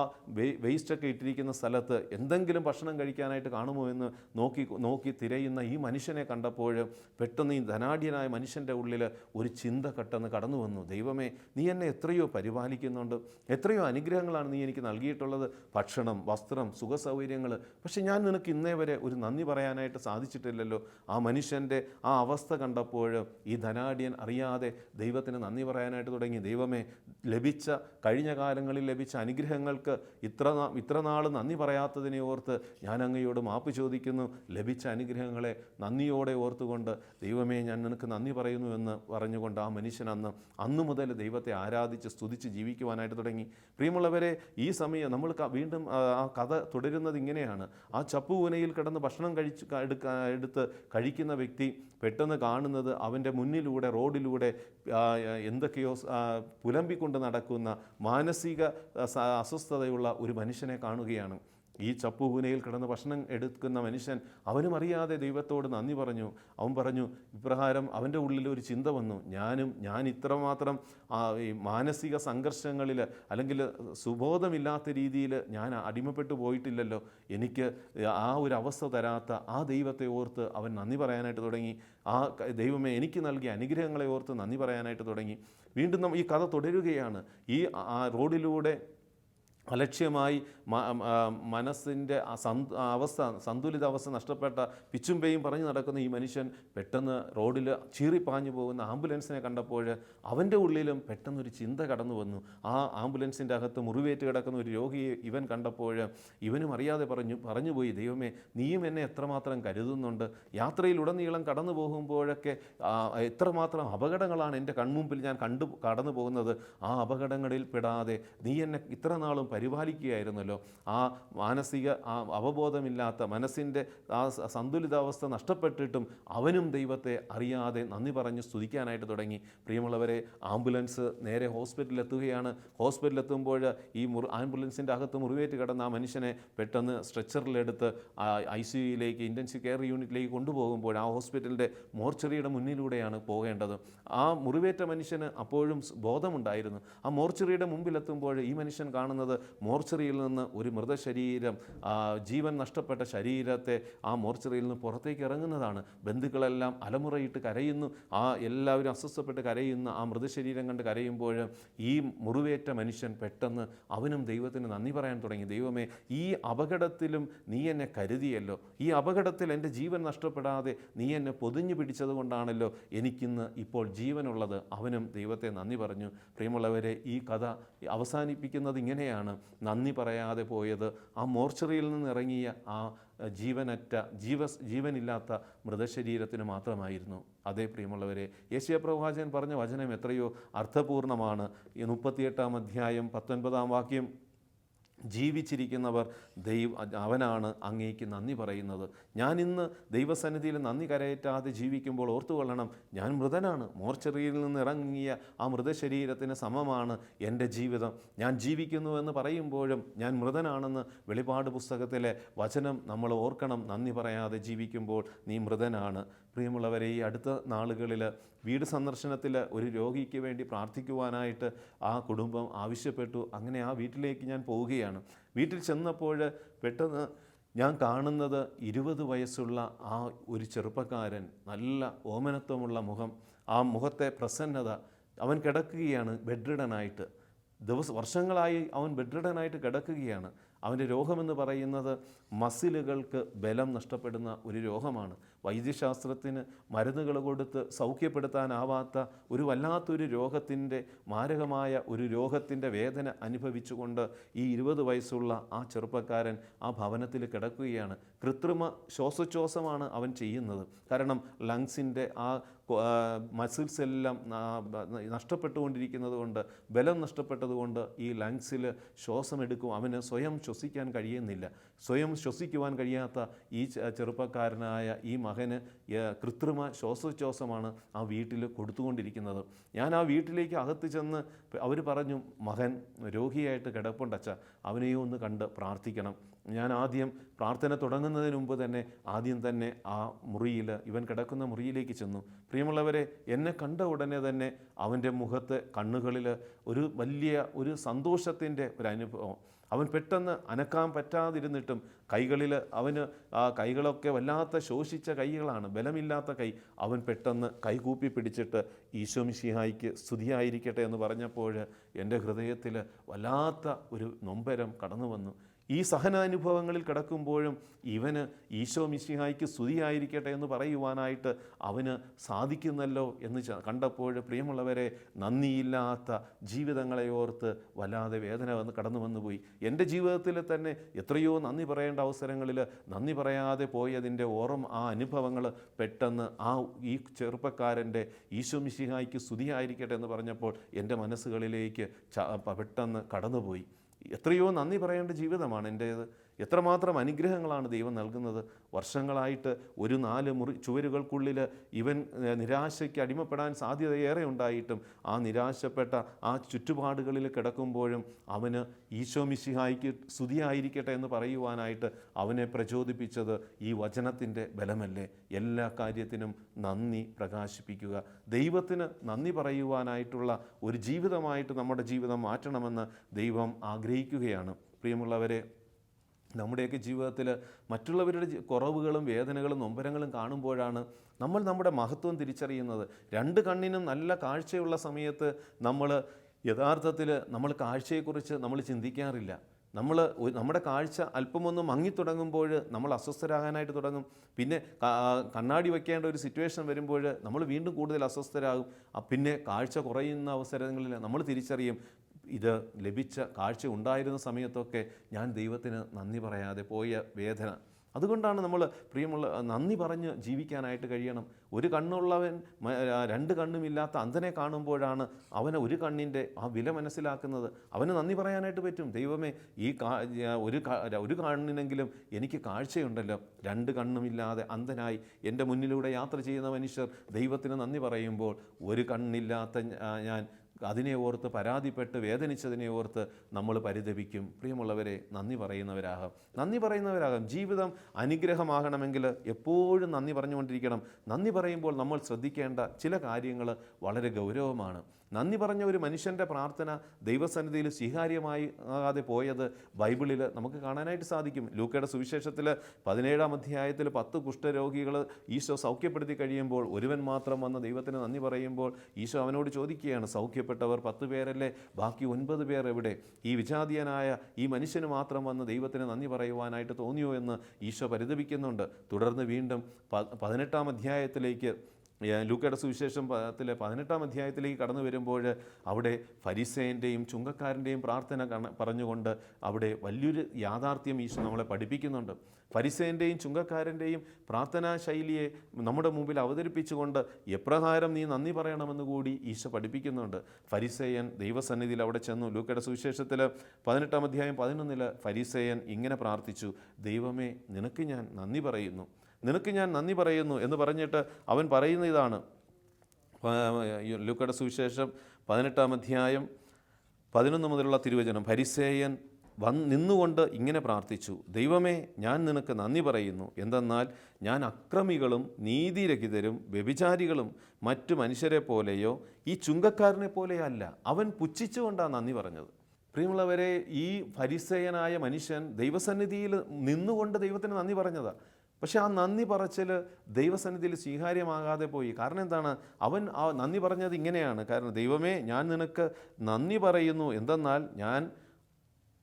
വേസ്റ്റൊക്കെ ഇട്ടിരിക്കുന്ന സ്ഥലത്ത് എന്തെങ്കിലും ഭക്ഷണം കഴിക്കാനായിട്ട് കാണുമോ എന്ന് നോക്കി നോക്കി തിരയുന്ന ഈ മനുഷ്യനെ കണ്ടപ്പോൾ പെട്ടെന്ന് ഈ ധനാഢ്യനായ മനുഷ്യന്റെ ഉള്ളിൽ ഒരു ചിന്ത പെട്ടെന്ന് കടന്നു വന്നു. ദൈവമേ നീ എന്നെ എത്രയോ പരിപാലിക്കുന്നുണ്ട്. എത്രയോ അനുഗ്രഹങ്ങളാണ് നീ എനിക്ക് നൽകിയിട്ടുള്ളത്. ഭക്ഷണം വസ്ത്രം സുഖസൗകര്യങ്ങൾ പക്ഷേ ഞാൻ നിനക്ക് ഇന്നേ വരെ ഒരു നന്ദി പറയാനായിട്ട് സാധിച്ചിട്ടില്ലല്ലോ. ആ മനുഷ്യന്റെ ആ അവസ്ഥ കണ്ടപ്പോൾ ഈ ധനാഢ്യൻ അറിയാതെ ദൈവത്തിന് നന്ദി പറയാനായിട്ട് തുടങ്ങി. ദൈവമേ ലഭിച്ച കഴിഞ്ഞ കാലങ്ങളിൽ ലഭിച്ച അനുഗ്രഹങ്ങൾക്ക് ഇത്ര ഇത്ര നാൾ നന്ദി പറയാത്തതിനെ ഓർത്ത് ഞാൻ അങ്ങയോട് മാപ്പ് ചോദിക്കുന്നു. ലഭിച്ച അനുഗ്രഹങ്ങളെ നന്ദിയോടെ ഓർത്തുകൊണ്ട് ദൈവമേ ഞാൻ നിനക്ക് നന്ദി പറയുന്നു എന്ന് പറഞ്ഞുകൊണ്ട് ആ മനുഷ്യൻ അന്ന് അന്നു മുതൽ ദൈവത്തെ ആരാധിച്ച് സ്തുതിച്ച് ജീവിക്കുവാനായിട്ട് തുടങ്ങി. പ്രിയമുള്ളവരെ ഈ സമയം നമ്മൾ വീണ്ടും ആ കഥ തുടരുന്നത് ഇങ്ങനെയാണ്. ആ ചപ്പുകൂനയിൽ കിടന്ന് ഭക്ഷണം കഴിച്ച് എടുത്ത് കഴിക്കുന്ന വ്യക്തി പെട്ടെന്ന് കാണുന്നത് അവന്റെ മുന്നിലൂടെ റോഡിലൂടെ എന്തൊക്കെയോ പുലമ്പിക്കൊണ്ട് നടക്കുന്ന മാനസിക അസ്വസ്ഥതയുള്ള ഒരു മനുഷ്യനെ കാണുകയാണ്. ഈ ചപ്പുകൂനയിൽ കിടന്ന് ഭക്ഷണം എടുക്കുന്ന മനുഷ്യൻ അവനും അറിയാതെ ദൈവത്തോട് നന്ദി പറഞ്ഞു. അവൻ പറഞ്ഞു ഇപ്രകാരം അവന്റെ ഉള്ളിൽ ഒരു ചിന്ത വന്നു. ഞാനും ഞാൻ ഇത്രമാത്രം ഈ മാനസിക സംഘർഷങ്ങളിൽ അല്ലെങ്കിൽ സുബോധമില്ലാത്ത രീതിയിൽ ഞാൻ അടിമപ്പെട്ടു പോയിട്ടില്ലല്ലോ. എനിക്ക് ആ ഒരു അവസ്ഥ തരാത്ത ആ ദൈവത്തെ ഓർത്ത് അവൻ നന്ദി പറയാനായിട്ട് തുടങ്ങി. ആ ദൈവമേ എനിക്ക് നൽകിയ അനുഗ്രഹങ്ങളെ ഓർത്ത് നന്ദി പറയാനായിട്ട് തുടങ്ങി. വീണ്ടും ഈ കഥ തുടരുകയാണ്. ഈ റോഡിലൂടെ അലക്ഷ്യമായി മനസ്സിന്റെ അവസ്ഥ സന്തുലിത അവസ്ഥ നഷ്ടപ്പെട്ട പിച്ചുംപേയും പറഞ്ഞു നടക്കുന്ന ഈ മനുഷ്യൻ പെട്ടെന്ന് റോഡിൽ ചീറിപ്പാഞ്ഞു പോകുന്ന ആംബുലൻസിനെ കണ്ടപ്പോൾ അവന്റെ ഉള്ളിലും പെട്ടെന്നൊരു ചിന്ത കടന്നു വന്നു. ആ ആംബുലൻസിന്റെ അകത്ത് മുറിവേറ്റ് കിടക്കുന്ന ഒരു രോഗിയെ ഇവൻ കണ്ടപ്പോൾ ഇവനും അറിയാതെ പറഞ്ഞു പറഞ്ഞുപോയി ദൈവമേ നീയും എന്നെ എത്രമാത്രം കരുതുന്നുണ്ട്? യാത്രയിലുടനീളം കടന്നു പോകുമ്പോഴൊക്കെ എത്രമാത്രം അപകടങ്ങളാണ് എന്റെ കൺമുമ്പിൽ ഞാൻ കണ്ടു കടന്നു പോകുന്നത്? ആ അപകടങ്ങളിൽ പെടാതെ നീ എന്നെ ഇത്ര നാളും പരിപാലിക്കുകയായിരുന്നല്ലോ. ആ മാനസിക ആ അവബോധമില്ലാത്ത മനസ്സിന്റെ ആ സന്തുലിതാവസ്ഥ നഷ്ടപ്പെട്ടിട്ടും അവനും ദൈവത്തെ അറിയാതെ നന്ദി പറഞ്ഞ് സ്തുതിക്കാനായിട്ട് തുടങ്ങി. പ്രിയമുള്ളവരെ ആംബുലൻസ് നേരെ ഹോസ്പിറ്റലിൽ എത്തുകയാണ് ഹോസ്പിറ്റലിൽ എത്തുമ്പോൾ ഈ മുറി ആംബുലൻസിന്റെ അകത്ത് മുറിവേറ്റ് കിടന്ന ആ മനുഷ്യനെ പെട്ടെന്ന് സ്ട്രെച്ചറിലെടുത്ത് ഐ സി യുയിലേക്ക് ഇന്റൻസീവ് കെയർ യൂണിറ്റിലേക്ക് കൊണ്ടുപോകുമ്പോൾ ആ ഹോസ്പിറ്റലിന്റെ മോർച്ചറിയുടെ മുന്നിലൂടെയാണ് പോകേണ്ടത്. ആ മുറിവേറ്റ മനുഷ്യന് അപ്പോഴും ബോധമുണ്ടായിരുന്നു. ആ മോർച്ചറിയുടെ മുമ്പിലെത്തുമ്പോൾ ഈ മനുഷ്യൻ കാണുന്നത് മോർച്ചറിയിൽ നിന്ന് ഒരു മൃതശരീരം ജീവൻ നഷ്ടപ്പെട്ട ശരീരത്തെ ആ മോർച്ചറിയിൽ നിന്ന് പുറത്തേക്ക് ഇറങ്ങുന്നതാണ്. ബന്ധുക്കളെല്ലാം അലമുറയിട്ട് കരയുന്നു. ആ എല്ലാവരും അസ്വസ്ഥപ്പെട്ട് കരയുന്ന ആ മൃതശരീരം കണ്ട് കരയുമ്പോൾ ഈ മുറിവേറ്റ മനുഷ്യൻ പെട്ടെന്ന് അവനും ദൈവത്തിന് നന്ദി പറയാൻ തുടങ്ങി. ദൈവമേ ഈ അപകടത്തിലും നീ എന്നെ കരുതിയല്ലോ. ഈ അപകടത്തിൽ എന്റെ ജീവൻ നഷ്ടപ്പെടാതെ നീ എന്നെ പൊതിഞ്ഞു പിടിച്ചത് കൊണ്ടാണല്ലോ എനിക്കിന്ന് ഇപ്പോൾ ജീവനുള്ളത്. അവനും ദൈവത്തെ നന്ദി പറഞ്ഞു. പ്രിയമുള്ളവരെ ഈ കഥ അവസാനിപ്പിക്കുന്നത് ഇങ്ങനെയാണ്. നന്ദി പറയാതെ പോയത് ആ മോർച്ചറിയിൽ നിന്ന് ഇറങ്ങിയ ആ ജീവനറ്റ ജീവ ജീവനില്ലാത്ത മൃതശരീരത്തിന് മാത്രമായിരുന്നു. അതേ പ്രിയമുള്ളവരെ യേശയ പ്രവാചകൻ പറഞ്ഞ വചനം എത്രയോ അർത്ഥപൂർണമാണ്. ഈ മുപ്പത്തിയെട്ടാം അധ്യായം പത്തൊൻപതാം വാക്യം ജീവിച്ചിരിക്കുന്നവർ ദൈവ അവനാണ് അങ്ങേക്ക് നന്ദി പറയുന്നത്. ഞാൻ ഇന്ന് ദൈവസന്നിധിയിൽ നന്ദി കരയറ്റാതെ ജീവിക്കുമ്പോൾ ഓർത്തുകൊള്ളണം ഞാൻ മൃതനാണ്. മോർച്ചറിയിൽ നിന്ന് ഇറങ്ങിയ ആ മൃതശരീരത്തിന് സമമാണ് എന്റെ ജീവിതം. ഞാൻ ജീവിക്കുന്നുവെന്ന് പറയുമ്പോഴും ഞാൻ മൃതനാണെന്ന് വെളിപാട് പുസ്തകത്തിലെ വചനം നമ്മൾ ഓർക്കണം. നന്ദി പറയാതെ ജീവിക്കുമ്പോൾ നീ മൃതനാണ്. പ്രിയമുള്ളവരെ ഈ അടുത്ത നാളുകളിൽ വീട് സന്ദർശനത്തിൽ ഒരു രോഗിക്ക് വേണ്ടി പ്രാർത്ഥിക്കുവാനായിട്ട് ആ കുടുംബം ആവശ്യപ്പെട്ടു. അങ്ങനെ ആ വീട്ടിലേക്ക് ഞാൻ പോവുകയാണ്. വീട്ടിൽ ചെന്നപ്പോൾ പെട്ടെന്ന് ഞാൻ കാണുന്നത് ഇരുപത് വയസ്സുള്ള ആ ഒരു ചെറുപ്പക്കാരൻ നല്ല ഓമനത്വമുള്ള മുഖം ആ മുഖത്തെ പ്രസന്നത അവൻ കിടക്കുകയാണ് ബെഡ്രിഡനായിട്ട്. ദിവസം വർഷങ്ങളായി അവൻ ബെഡ്രിഡനായിട്ട് കിടക്കുകയാണ്. അവന്റെ രോഗമെന്ന് പറയുന്നത് മസിലുകൾക്ക് ബലം നഷ്ടപ്പെടുന്ന ഒരു രോഗമാണ്. വൈദ്യശാസ്ത്രത്തിന് മരുന്നുകൾ കൊടുത്ത് സൗഖ്യപ്പെടുത്താനാവാത്ത ഒരു വല്ലാത്തൊരു രോഗത്തിന്റെ മാരകമായ ഒരു രോഗത്തിന്റെ വേദന അനുഭവിച്ചുകൊണ്ട് ഈ ഇരുപത് വയസ്സുള്ള ആ ചെറുപ്പക്കാരൻ ആ ഭവനത്തിൽ കിടക്കുകയാണ്. കൃത്രിമ ശ്വാസോച്ഛ്വാസമാണ് അവൻ ചെയ്യുന്നത്. കാരണം ലങ്സിന്റെ ആ മസിൽസ് എല്ലാം നഷ്ടപ്പെട്ടുകൊണ്ടിരിക്കുന്നത് കൊണ്ട് ബലം നഷ്ടപ്പെട്ടതുകൊണ്ട് ഈ ലങ്സിൽ ശ്വാസം എടുക്കും അവന് സ്വയം ശ്വസിക്കാൻ കഴിയുന്നില്ല. സ്വയം ശ്വസിക്കുവാൻ കഴിയാത്ത ഈ ചെറുപ്പക്കാരനായ ഈ മകന് കൃത്രിമ ശ്വാസോച്ഛ്വാസമാണ് ആ വീട്ടിൽ കൊടുത്തുകൊണ്ടിരിക്കുന്നത്. ഞാൻ ആ വീട്ടിലേക്ക് അകത്ത് ചെന്ന് അവർ പറഞ്ഞു മകൻ രോഗിയായിട്ട് കിടപ്പുണ്ടച്ച അവനെയും ഒന്ന് കണ്ട് പ്രാർത്ഥിക്കണം. ഞാൻ ആദ്യം പ്രാർത്ഥന തുടങ്ങുന്നതിന് മുമ്പ് തന്നെ ആദ്യം തന്നെ ആ മുറിയിൽ ഇവൻ കിടക്കുന്ന മുറിയിലേക്ക് ചെന്നു. പ്രിയമുള്ളവരെ എന്നെ കണ്ട ഉടനെ തന്നെ അവന്റെ മുഖത്ത് കണ്ണുകളിൽ ഒരു വലിയ ഒരു സന്തോഷത്തിന്റെ ഒരു അനുഭവം. അവൻ പെട്ടെന്ന് അനക്കാൻ പറ്റാതിരുന്നിട്ടും കൈകളിൽ അവന് ആ കൈകളൊക്കെ വല്ലാത്ത ശോഷിച്ച കൈകളാണ് ബലമില്ലാത്ത കൈ അവൻ പെട്ടെന്ന് കൈകൂപ്പി പിടിച്ചിട്ട് ഈശോമിഷിഹായിക്ക് സ്തുതിയായിരിക്കട്ടെ എന്ന് പറഞ്ഞപ്പോൾ എന്റെ ഹൃദയത്തിൽ വല്ലാത്ത ഒരു നൊമ്പരം കടന്നു വന്നു ഈ സഹനാനുഭവങ്ങളിൽ കിടക്കുമ്പോഴും ഇവന് ഈശോ മിശിഹായിക്ക് സ്തുതിയായിരിക്കട്ടെ എന്ന് പറയുവാനായിട്ട് അവന് സാധിക്കുന്നല്ലോ എന്ന് കണ്ടപ്പോൾ പ്രിയമുള്ളവരെ നന്ദിയില്ലാത്ത ജീവിതങ്ങളെ ഓർത്ത് വല്ലാതെ വേദന വന്ന് കടന്നു വന്നുപോയി എന്റെ ജീവിതത്തിൽ തന്നെ എത്രയോ നന്ദി പറയേണ്ട അവസരങ്ങളിൽ നന്ദി പറയാതെ പോയതിന്റെ ഓർമ്മ ആ അനുഭവങ്ങൾ പെട്ടെന്ന് ആ ഈ ചെറുപ്പക്കാരന്റെ ഈശോ മിശിഹായിക്ക് സ്തുതിയായിരിക്കട്ടെ എന്ന് പറഞ്ഞപ്പോൾ എന്റെ മനസ്സുകളിലേക്ക് പെട്ടെന്ന് കടന്നുപോയി. എത്രയോ നന്ദി പറയേണ്ട ജീവിതമാണ് എന്റേത്. എത്രമാത്രം അനുഗ്രഹങ്ങളാണ് ദൈവം നൽകുന്നത്? വർഷങ്ങളായിട്ട് ഒരു നാല് മുറി ചുവരുകൾക്കുള്ളിൽ ഇവൻ നിരാശയ്ക്ക് അടിമപ്പെടാൻ സാധ്യതയേറെ ഉണ്ടായിട്ടും ആ നിരാശപ്പെട്ട ആ ചുറ്റുപാടുകളിൽ കിടക്കുമ്പോഴും അവന് ഈശോ മിശിഹായിക്ക് സ്തുതിയായിരിക്കട്ടെ എന്ന് പറയുവാനായിട്ട് അവനെ പ്രചോദിപ്പിച്ചത് ഈ വചനത്തിന്റെ ബലമല്ലേ? എല്ലാ കാര്യത്തിനും നന്ദി പ്രകാശിപ്പിക്കുക. ദൈവത്തിന് നന്ദി പറയുവാനായിട്ടുള്ള ഒരു ജീവിതമായിട്ട് നമ്മുടെ ജീവിതം മാറ്റണമെന്ന് ദൈവം ആഗ്രഹിക്കുകയാണ്. പ്രിയമുള്ളവരെ നമ്മുടെയൊക്കെ ജീവിതത്തിൽ മറ്റുള്ളവരുടെ കുറവുകളും വേദനകളും നൊമ്പരങ്ങളും കാണുമ്പോഴാണ് നമ്മൾ നമ്മുടെ മഹത്വം തിരിച്ചറിയുന്നത്. രണ്ട് കണ്ണിനും നല്ല കാഴ്ചയുള്ള സമയത്ത് നമ്മൾ യഥാർത്ഥത്തിൽ നമ്മൾ കാഴ്ചയെക്കുറിച്ച് നമ്മൾ ചിന്തിക്കാറില്ല. നമ്മൾ നമ്മുടെ കാഴ്ച അല്പമൊന്ന് മങ്ങിത്തുടങ്ങുമ്പോൾ നമ്മൾ അസ്വസ്ഥരാകാനായിട്ട് തുടങ്ങും. പിന്നെ കണ്ണാടി വയ്ക്കേണ്ട ഒരു സിറ്റുവേഷൻ വരുമ്പോൾ നമ്മൾ വീണ്ടും കൂടുതൽ അസ്വസ്ഥരാകും. പിന്നെ കാഴ്ച കുറയുന്ന അവസരങ്ങളിൽ നമ്മൾ തിരിച്ചറിയും. ഇത് ലഭിച്ച കാഴ്ച ഉണ്ടായിരുന്ന സമയത്തൊക്കെ ഞാൻ ദൈവത്തിന് നന്ദി പറയാതെ പോയ വേദന. അതുകൊണ്ടാണ് നമ്മൾ പ്രിയമുള്ള നന്ദി പറഞ്ഞ് ജീവിക്കാനായിട്ട് കഴിയണം. ഒരു കണ്ണുള്ളവൻ രണ്ട് കണ്ണുമില്ലാത്ത അന്ധനെ കാണുമ്പോഴാണ് അവന് ഒരു കണ്ണിന്റെ ആ വില മനസ്സിലാക്കുന്നത്. അവന് നന്ദി പറയാനായിട്ട് പറ്റും. ദൈവമേ ഈ ഒരു ഒരു കണ്ണിനെങ്കിലും എനിക്ക് കാഴ്ചയുണ്ടല്ലോ. രണ്ട് കണ്ണുമില്ലാതെ അന്ധനായി എന്റെ മുന്നിലൂടെ യാത്ര ചെയ്യുന്ന മനുഷ്യർ ദൈവത്തിന് നന്ദി പറയുമ്പോൾ ഒരു കണ്ണില്ലാത്ത ഞാൻ അതിനെ ഓർത്ത് പരാതിപ്പെട്ട് വേദനിച്ചതിനെ ഓർത്ത് നമ്മൾ പരിതപിക്കും. പ്രിയമുള്ളവരെ നന്ദി പറയുന്നവരാകാം. നന്ദി പറയുന്നവരാകാം. ജീവിതം അനുഗ്രഹമാകണമെങ്കിൽ എപ്പോഴും നന്ദി പറഞ്ഞുകൊണ്ടിരിക്കണം. നന്ദി പറയുമ്പോൾ നമ്മൾ ശ്രദ്ധിക്കേണ്ട ചില കാര്യങ്ങൾ വളരെ ഗൗരവമാണ്. നന്ദി പറഞ്ഞ ഒരു മനുഷ്യന്റെ പ്രാർത്ഥന ദൈവസന്നിധിയിൽ സ്വീകാര്യമായി ആകാതെ പോയത് ബൈബിളിൽ നമുക്ക് കാണാനായിട്ട് സാധിക്കും. ലൂക്കയുടെ സുവിശേഷത്തിൽ പതിനേഴാം അധ്യായത്തിൽ പത്ത് കുഷ്ഠരോഗികൾ ഈശോ സൗഖ്യപ്പെടുത്തി കഴിയുമ്പോൾ ഒരുവൻ മാത്രം വന്ന് ദൈവത്തിന് നന്ദി പറയുമ്പോൾ ഈശോ അവനോട് ചോദിക്കുകയാണ് സൗഖ്യപ്പെട്ടവർ പത്ത് പേരല്ലേ? ബാക്കി ഒൻപത് പേർ എവിടെ? ഈ വിജാതീയനായ ഈ മനുഷ്യന് മാത്രം വന്ന് ദൈവത്തിന് നന്ദി പറയുവാനായിട്ട് തോന്നിയോ? എന്ന് ഈശോ പരിതപിക്കുന്നുണ്ട്. തുടർന്ന് വീണ്ടും പതിനെട്ടാം അധ്യായത്തിലേക്ക് ലൂക്കയുടെ സുവിശേഷം പത്തിലെ പതിനെട്ടാം അധ്യായത്തിലേക്ക് കടന്നു വരുമ്പോൾ അവിടെ ഫരിസേന്റെയും ചുങ്കക്കാരന്റെയും പ്രാർത്ഥന കണ പറഞ്ഞുകൊണ്ട് അവിടെ വലിയൊരു യാഥാർത്ഥ്യം ഈശോ നമ്മളെ പഠിപ്പിക്കുന്നുണ്ട്. ഫരിസേന്റെയും ചുങ്കക്കാരന്റെയും പ്രാർത്ഥനാ ശൈലിയെ നമ്മുടെ മുമ്പിൽ അവതരിപ്പിച്ചുകൊണ്ട് എപ്രകാരം നീ നന്ദി പറയണമെന്ന് കൂടി ഈശോ പഠിപ്പിക്കുന്നുണ്ട്. ഫരിസേയൻ ദൈവസന്നിധിയിൽ അവിടെ ചെന്നു. ലൂക്കയുടെ സുവിശേഷത്തിൽ പതിനെട്ടാം അധ്യായം പതിനൊന്നിൽ ഫരിസേയൻ ഇങ്ങനെ പ്രാർത്ഥിച്ചു ദൈവമേ നിനക്ക് ഞാൻ നന്ദി പറയുന്നു. നിനക്ക് ഞാൻ നന്ദി പറയുന്നു എന്ന് പറഞ്ഞിട്ട് അവൻ പറയുന്ന ഇതാണ്. ലൂക്കയുടെ സുവിശേഷം പതിനെട്ടാം അധ്യായം പതിനൊന്ന് മുതലുള്ള തിരുവചനം. പരിസേയൻ വന്ന് നിന്നുകൊണ്ട് ഇങ്ങനെ പ്രാർത്ഥിച്ചു ദൈവമേ ഞാൻ നിനക്ക് നന്ദി പറയുന്നു. എന്തെന്നാൽ ഞാൻ അക്രമികളും നീതിരഹിതരും വ്യഭിചാരികളും മറ്റു മനുഷ്യരെ പോലെയോ ഈ ചുങ്കക്കാരനെ പോലെയല്ല. അവൻ പുച്ഛിച്ചുകൊണ്ടാണ് നന്ദി പറഞ്ഞത്. പ്രിയമുള്ളവരെ ഈ പരിസേയനായ മനുഷ്യൻ ദൈവസന്നിധിയിൽ നിന്നുകൊണ്ട് ദൈവത്തിന് നന്ദി പറഞ്ഞതാണ് പക്ഷെ ആ നന്ദി പറച്ചിൽ ദൈവസന്നിധിയിൽ സ്വീകാര്യമാകാതെ പോയി. കാരണം എന്താണ്? അവൻ ആ നന്ദി പറഞ്ഞത് ഇങ്ങനെയാണ്. കാരണം ദൈവമേ ഞാൻ നിനക്ക് നന്ദി പറയുന്നു. എന്തെന്നാൽ ഞാൻ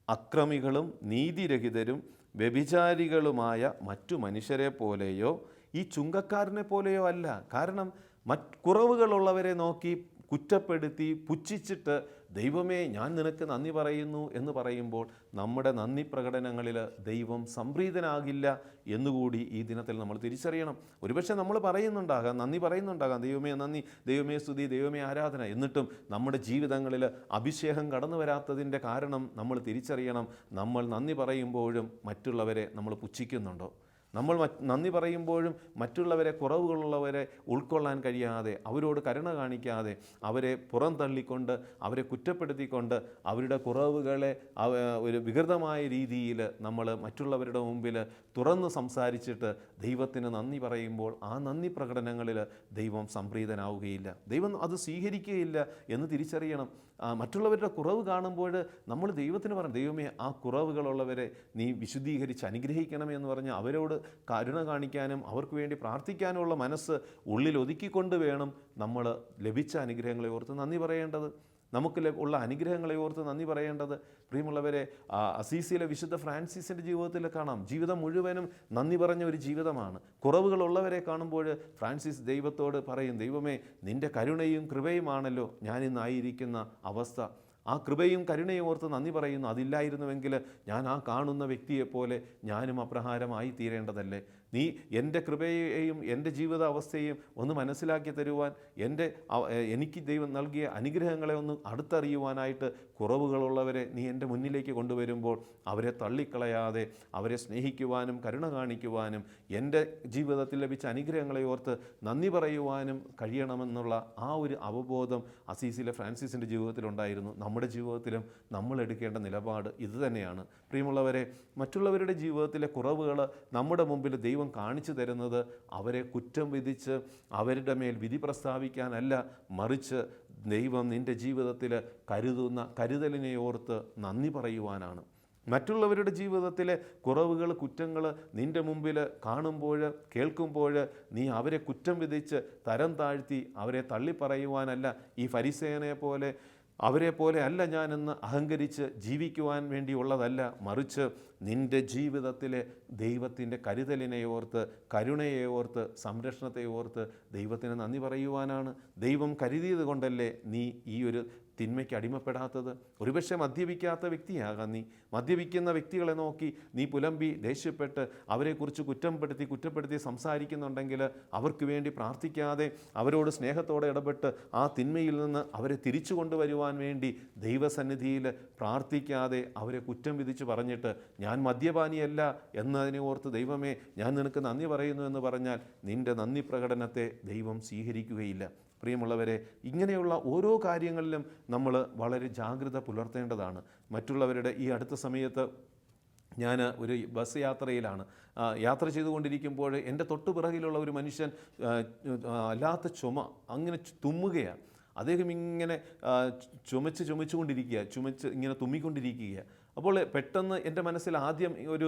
അക്രമികളും നീതിരഹിതരും വ്യഭിചാരികളുമായ മറ്റു മനുഷ്യരെ പോലെയോ ഈ ചുങ്കക്കാരനെ പോലെയോ അല്ല. കാരണം മറ്റ് കുറവുകളുള്ളവരെ നോക്കി കുറ്റപ്പെടുത്തി പുച്ഛിച്ചിട്ട് ദൈവമേ ഞാൻ നിനക്ക് നന്ദി പറയുന്നു എന്ന് പറയുമ്പോൾ നമ്മുടെ നന്ദി പ്രകടനങ്ങളിൽ ദൈവം സംപ്രീതനാകില്ല എന്നുകൂടി ഈ ദിനത്തിൽ നമ്മൾ തിരിച്ചറിയണം. ഒരുപക്ഷെ നമ്മൾ പറയുന്നുണ്ടാകാം നന്ദി പറയുന്നുണ്ടാകാം. ദൈവമേ നന്ദി. ദൈവമേ സ്തുതി. ദൈവമേ ആരാധന. എന്നിട്ടും നമ്മുടെ ജീവിതങ്ങളിൽ അഭിഷേകം കടന്നു വരാത്തതിന്റെ കാരണം നമ്മൾ തിരിച്ചറിയണം. നമ്മൾ നന്ദി പറയുമ്പോഴും മറ്റുള്ളവരെ നമ്മൾ പുച്ഛിക്കുന്നുണ്ടോ? നമ്മൾ നന്ദി പറയുമ്പോഴും മറ്റുള്ളവരെ കുറവുകളുള്ളവരെ ഉൾക്കൊള്ളാൻ കഴിയാതെ അവരോട് കരുണ കാണിക്കാതെ അവരെ പുറം തള്ളിക്കൊണ്ട് അവരെ കുറ്റപ്പെടുത്തിക്കൊണ്ട് അവരുടെ കുറവുകളെ ഒരു വികൃതമായ രീതിയിൽ നമ്മൾ മറ്റുള്ളവരുടെ മുമ്പിൽ തുറന്ന് സംസാരിച്ചിട്ട് ദൈവത്തിന് നന്ദി പറയുമ്പോൾ ആ നന്ദി പ്രകടനങ്ങളിൽ ദൈവം സംപ്രീതനാവുകയില്ല. ദൈവം അത് സ്വീകരിക്കുകയില്ല എന്ന് തിരിച്ചറിയണം. മറ്റുള്ളവരുടെ കുറവ് കാണുമ്പോൾ നമ്മൾ ദൈവത്തിന് പറഞ്ഞു ദൈവമേ ആ കുറവുകളുള്ളവരെ നീ വിശുദ്ധീകരിച്ച് അനുഗ്രഹിക്കണമേ എന്ന് പറഞ്ഞ് അവരോട് കരുണ കാണിക്കാനും അവർക്ക് വേണ്ടി പ്രാർത്ഥിക്കാനുമുള്ള മനസ്സ് ഉള്ളിൽ ഒതുക്കിക്കൊണ്ട് വേണം നമ്മൾ ലഭിച്ച അനുഗ്രഹങ്ങളെ ഓർത്ത് നന്ദി പറയേണ്ടത്. നമുക്ക് ഉള്ള അനുഗ്രഹങ്ങളെ ഓർത്ത് നന്ദി പറയേണ്ടത് പ്രിയമുള്ളവരെ അസീസിയിലെ വിശുദ്ധ ഫ്രാൻസിസിന്റെ ജീവിതത്തിൽ കാണാം. ജീവിതം മുഴുവനും നന്ദി പറഞ്ഞ ഒരു ജീവിതമാണ്. കുറവുകളുള്ളവരെ കാണുമ്പോൾ ഫ്രാൻസിസ് ദൈവത്തോട് പറയും ദൈവമേ നിന്റെ കരുണയും കൃപയുമാണല്ലോ ഞാനിന്നായിരിക്കുന്ന അവസ്ഥ. ആ കൃപയും കരുണയും ഓർത്ത് നന്ദി പറയുന്നു. അതില്ലായിരുന്നുവെങ്കിൽ ഞാൻ ആ കാണുന്ന വ്യക്തിയെപ്പോലെ ഞാനും അപ്രഹാരമായി തീരേണ്ടതല്ലേ നീ എന്റെ കൃപയെയും എന്റെ ജീവിത അവസ്ഥയെയും ഒന്ന് മനസ്സിലാക്കി തരുവാൻ എന്റെ എനിക്ക് ദൈവം നൽകിയ അനുഗ്രഹങ്ങളെ ഒന്ന് അടുത്തറിയുവാനായിട്ട് കുറവുകളുള്ളവരെ നീ എന്റെ മുന്നിലേക്ക് കൊണ്ടുവരുമ്പോൾ അവരെ തള്ളിക്കളയാതെ അവരെ സ്നേഹിക്കുവാനും കരുണ കാണിക്കുവാനും എന്റെ ജീവിതത്തിൽ ലഭിച്ച അനുഗ്രഹങ്ങളെ ഓർത്ത് നന്ദി പറയുവാനും കഴിയണമെന്നുള്ള ആ ഒരു അവബോധം അസീസിലെ ഫ്രാൻസിസിന്റെ ജീവിതത്തിലുണ്ടായിരുന്നു. നമ്മുടെ ജീവിതത്തിലും നമ്മൾ എടുക്കേണ്ട നിലപാട് ഇതുതന്നെയാണ് പ്രിയമുള്ളവരെ മറ്റുള്ളവരുടെ ജീവിതത്തിലെ കുറവുകൾ നമ്മുടെ മുമ്പിൽ ദൈവം കാണിച്ചു തരുന്നത് അവരെ കുറ്റം വിധിച്ച് അവരുടെ മേൽ വിധി പ്രസ്താവിക്കാനല്ല മറിച്ച് ദൈവം നിന്റെ ജീവിതത്തിൽ കരുതുന്ന കരുതലിനെ ഓർത്ത് നന്ദി പറയുവാനാണ്. മറ്റുള്ളവരുടെ ജീവിതത്തിലെ കുറവുകൾ കുറ്റങ്ങൾ നിന്റെ മുമ്പിൽ കാണുമ്പോൾ കേൾക്കുമ്പോൾ നീ അവരെ കുറ്റം വിധിച്ച് തരം താഴ്ത്തി അവരെ തള്ളിപ്പറയുവാനല്ല ഈ ഫരിസേനെ പോലെ അവരെ പോലെ അല്ല ഞാനെന്ന് അഹങ്കരിച്ച് ജീവിക്കുവാൻ വേണ്ടിയുള്ളതല്ല മറിച്ച് നിന്റെ ജീവിതത്തിലെ ദൈവത്തിന്റെ കരുതലിനെ ഓർത്ത് കരുണയെ ഓർത്ത് സംരക്ഷണത്തെ ഓർത്ത് ദൈവത്തിന് നന്ദി പറയുവാനാണ്. ദൈവം കരുതിയത് കൊണ്ടല്ലേ നീ ഈ ഒരു തിന്മയ്ക്ക് അടിമപ്പെടാത്തത്. ഒരുപക്ഷെ മദ്യപിക്കാത്ത വ്യക്തിയാകാം നീ. മദ്യപിക്കുന്ന വ്യക്തികളെ നോക്കി നീ പുലമ്പി ദേഷ്യപ്പെട്ട് അവരെക്കുറിച്ച് കുറ്റപ്പെടുത്തി കുറ്റപ്പെടുത്തി സംസാരിക്കുന്നുണ്ടെങ്കിൽ അവർക്ക് വേണ്ടി പ്രാർത്ഥിക്കാതെ അവരോട് സ്നേഹത്തോടെ ഇടപെട്ട് ആ തിന്മയിൽ നിന്ന് അവരെ തിരിച്ചു കൊണ്ടുവരുവാൻ വേണ്ടി ദൈവസന്നിധിയിൽ പ്രാർത്ഥിക്കാതെ അവരെ കുറ്റം വിധിച്ച് പറഞ്ഞിട്ട് ഞാൻ മദ്യപാനിയല്ല എന്നതിനെ ഓർത്ത് ദൈവമേ ഞാൻ നിനക്ക് നന്ദി പറയുന്നു എന്ന് പറഞ്ഞാൽ നിന്റെ നന്ദി പ്രകടനത്തെ ദൈവം സ്വീകരിക്കുകയില്ല. പ്രിയമുള്ളവരെ ഇങ്ങനെയുള്ള ഓരോ കാര്യങ്ങളിലും നമ്മൾ വളരെ ജാഗ്രത പുലർത്തേണ്ടതാണ്. മറ്റുള്ളവരുടെ ഈ അടുത്ത സമയത്ത് ഞാൻ ഒരു ബസ് യാത്രയിലാണ്. യാത്ര ചെയ്തുകൊണ്ടിരിക്കുമ്പോൾ എന്റെ തൊട്ടു പിറകിലുള്ള ഒരു മനുഷ്യൻ അല്ലാത്ത ചുമ അങ്ങനെ തുമ്മുകയാണ്. അദ്ദേഹം ഇങ്ങനെ ചുമച്ച് ചുമച്ചുകൊണ്ടിരിക്കുക ചുമച്ച് ഇങ്ങനെ തുമ്മിക്കൊണ്ടിരിക്കുക. അപ്പോൾ പെട്ടെന്ന് എന്റെ മനസ്സിൽ ആദ്യം ഒരു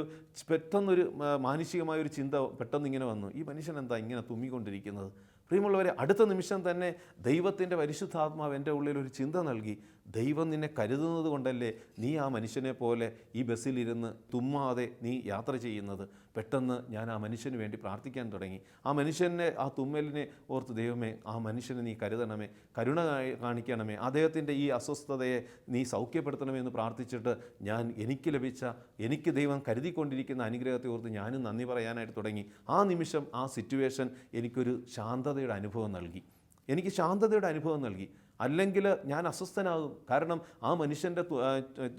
പെട്ടെന്നൊരു മാനുഷികമായ ഒരു ചിന്ത പെട്ടെന്ന് ഇങ്ങനെ വന്നു. ഈ മനുഷ്യൻ എന്താ ഇങ്ങനെ തുമ്മിക്കൊണ്ടിരിക്കുന്നത്? പ്രിയമുള്ളവരെ അടുത്ത നിമിഷം തന്നെ ദൈവത്തിന്റെ പരിശുദ്ധാത്മാവ് എന്റെ ഉള്ളിൽ ഒരു ചിന്ത നൽകി. ദൈവം നിന്നെ കരുതുന്നത് കൊണ്ടല്ലേ നീ ആ മനുഷ്യനെ പോലെ ഈ ബസ്സിലിരുന്ന് തുമ്മാതെ നീ യാത്ര ചെയ്യുന്നത്? പെട്ടെന്ന് ഞാൻ ആ മനുഷ്യന് വേണ്ടി പ്രാർത്ഥിക്കാൻ തുടങ്ങി. ആ മനുഷ്യനെ ആ തുമ്മലിനെ ഓർത്ത് ദൈവമേ ആ മനുഷ്യനെ നീ കരുതണമേ കരുണ കാണിക്കണമേ അദ്ദേഹത്തിന്റെ ഈ അസ്വസ്ഥതയെ നീ സൗഖ്യപ്പെടുത്തണമേ എന്ന് പ്രാർത്ഥിച്ചിട്ട് ഞാൻ എനിക്ക് ലഭിച്ച എനിക്ക് ദൈവം കരുതിക്കൊണ്ടിരിക്കുന്ന അനുഗ്രഹത്തെ ഓർത്ത് ഞാനും നന്ദി പറയാനായിട്ട് തുടങ്ങി. ആ നിമിഷം ആ സിറ്റുവേഷൻ എനിക്കൊരു ശാന്തതയുടെ അനുഭവം നൽകി. എനിക്ക് ശാന്തതയുടെ അനുഭവം നൽകി. അല്ലെങ്കിൽ ഞാൻ അസ്വസ്ഥനാകും. കാരണം ആ മനുഷ്യന്റെ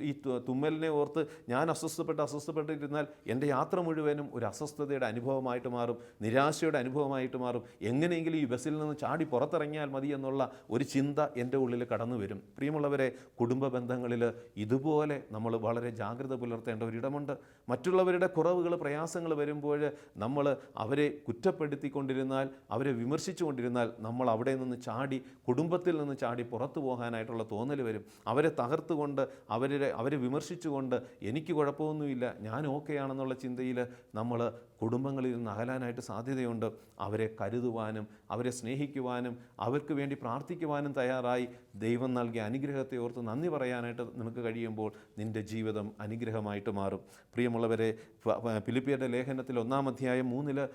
ഈ തുമ്മലിനെ ഓർത്ത് ഞാൻ അസ്വസ്ഥപ്പെട്ട് അസ്വസ്ഥപ്പെട്ടിരുന്നാൽ എന്റെ യാത്ര മുഴുവനും ഒരു അസ്വസ്ഥതയുടെ അനുഭവമായിട്ട് മാറും നിരാശയുടെ അനുഭവമായിട്ട് മാറും. എങ്ങനെയെങ്കിലും ഈ ബസ്സിൽ നിന്ന് ചാടി പുറത്തിറങ്ങിയാൽ മതി എന്നുള്ള ഒരു ചിന്ത എന്റെ ഉള്ളിൽ കടന്നു വരും. പ്രിയമുള്ളവരെ കുടുംബ ബന്ധങ്ങളിൽ ഇതുപോലെ നമ്മൾ വളരെ ജാഗ്രത പുലർത്തേണ്ട ഒരിടമുണ്ട്. മറ്റുള്ളവരുടെ കുറവുകൾ പ്രയാസങ്ങൾ വരുമ്പോൾ നമ്മൾ അവരെ കുറ്റപ്പെടുത്തിക്കൊണ്ടിരുന്നാൽ അവരെ വിമർശിച്ചുകൊണ്ടിരുന്നാൽ നമ്മൾ അവിടെ നിന്ന് ചാടി കുടുംബത്തിൽ നിന്ന് ചാടി പുറത്തു പോകാനായിട്ടുള്ള തോന്നൽ വരും. അവരെ തകർത്തുകൊണ്ട് അവരെ അവരെ വിമർശിച്ചുകൊണ്ട് എനിക്ക് കുഴപ്പമൊന്നുമില്ല ഞാൻ ഓക്കെയാണെന്നുള്ള ചിന്തയിൽ നമ്മൾ കുടുംബങ്ങളിൽ നിന്ന് അകലാനായിട്ട് സാധ്യതയുണ്ട്. അവരെ കരുതുവാനും അവരെ സ്നേഹിക്കുവാനും അവർക്ക് വേണ്ടി പ്രാർത്ഥിക്കുവാനും തയ്യാറായി. ദൈവം നൽകിയ അനുഗ്രഹത്തെ ഓർത്ത് നന്ദി പറയാനായിട്ട് നിനക്ക് കഴിയുമ്പോൾ നിന്റെ ജീവിതം അനുഗ്രഹമായിട്ട് മാറും. പ്രിയമുള്ളവരെ ഫ- ലേഖനത്തിൽ ഒന്നാം അധ്യായം മൂന്നിൽ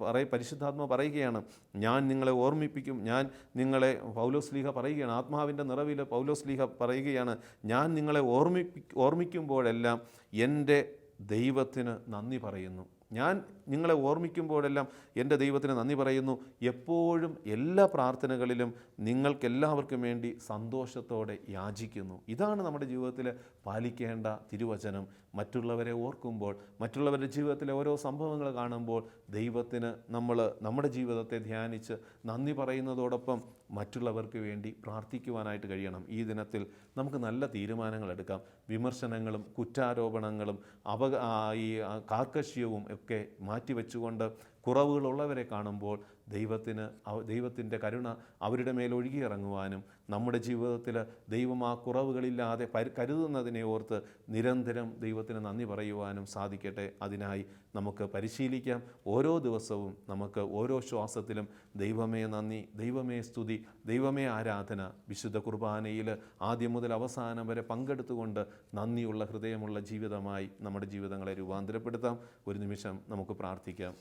പറയ പരിശുദ്ധാത്മ പറയുകയാണ് ഞാൻ നിങ്ങളെ ഓർമ്മിപ്പിക്കും. ഞാൻ നിങ്ങളെ പൗലോസ് ലീഹ പറയുകയാണ് ആത്മാവിന്റെ നിറവിൽ പൗലോസ്ലീഹ പറയുകയാണ് ഞാൻ നിങ്ങളെ ഓർമ്മിപ്പി ഓർമ്മിക്കുമ്പോഴെല്ലാം എന്റെ ദൈവത്തിന് നന്ദി പറയുന്നു. ഞാൻ നിങ്ങളെ ഓർമ്മിക്കുമ്പോഴെല്ലാം എന്റെ ദൈവത്തിന് നന്ദി പറയുന്നു. എപ്പോഴും എല്ലാ പ്രാർത്ഥനകളിലും നിങ്ങൾക്കെല്ലാവർക്കും വേണ്ടി സന്തോഷത്തോടെ യാചിക്കുന്നു. ഇതാണ് നമ്മുടെ ജീവിതത്തിൽ പാലിക്കേണ്ട തിരുവചനം. മറ്റുള്ളവരെ ഓർക്കുമ്പോൾ മറ്റുള്ളവരുടെ ജീവിതത്തിലെ ഓരോ സംഭവങ്ങൾ കാണുമ്പോൾ ദൈവത്തിന് നമ്മൾ നമ്മുടെ ജീവിതത്തെ ധ്യാനിച്ച് നന്ദി പറയുന്നതോടൊപ്പം മറ്റുള്ളവർക്ക് വേണ്ടി പ്രാർത്ഥിക്കുവാനായിട്ട് കഴിയണം. ഈ ദിനത്തിൽ നമുക്ക് നല്ല തീരുമാനങ്ങൾ എടുക്കാം. വിമർശനങ്ങളും കുറ്റാരോപണങ്ങളും അപക ആ, ഈ കാർക്കശ്യവും ഒക്കെ മാറ്റിവെച്ചുകൊണ്ട് കുറവുകളുള്ളവരെ കാണുമ്പോൾ ദൈവത്തിന് ദൈവത്തിന്റെ കരുണ അവരുടെ മേൽ ഒഴുകിയിറങ്ങുവാനും നമ്മുടെ ജീവിതത്തിൽ ദൈവം ആ കുറവുകളില്ലാതെ കരുതുന്നതിനെ ഓർത്ത് നിരന്തരം ദൈവത്തിന് നന്ദി പറയുവാനും സാധിക്കട്ടെ. അതിനായി നമുക്ക് പരിശീലിക്കാം. ഓരോ ദിവസവും നമുക്ക് ഓരോ ശ്വാസത്തിലും ദൈവമേ നന്ദി ദൈവമേ സ്തുതി ദൈവമേ ആരാധന വിശുദ്ധ കുർബാനയിൽ ആദ്യം മുതൽ അവസാനം വരെ പങ്കെടുത്തുകൊണ്ട് നന്ദിയുള്ള ഹൃദയമുള്ള ജീവിതമായി നമ്മുടെ ജീവിതങ്ങളെ രൂപാന്തരപ്പെടുത്താം. ഒരു നിമിഷം നമുക്ക് പ്രാർത്ഥിക്കാം.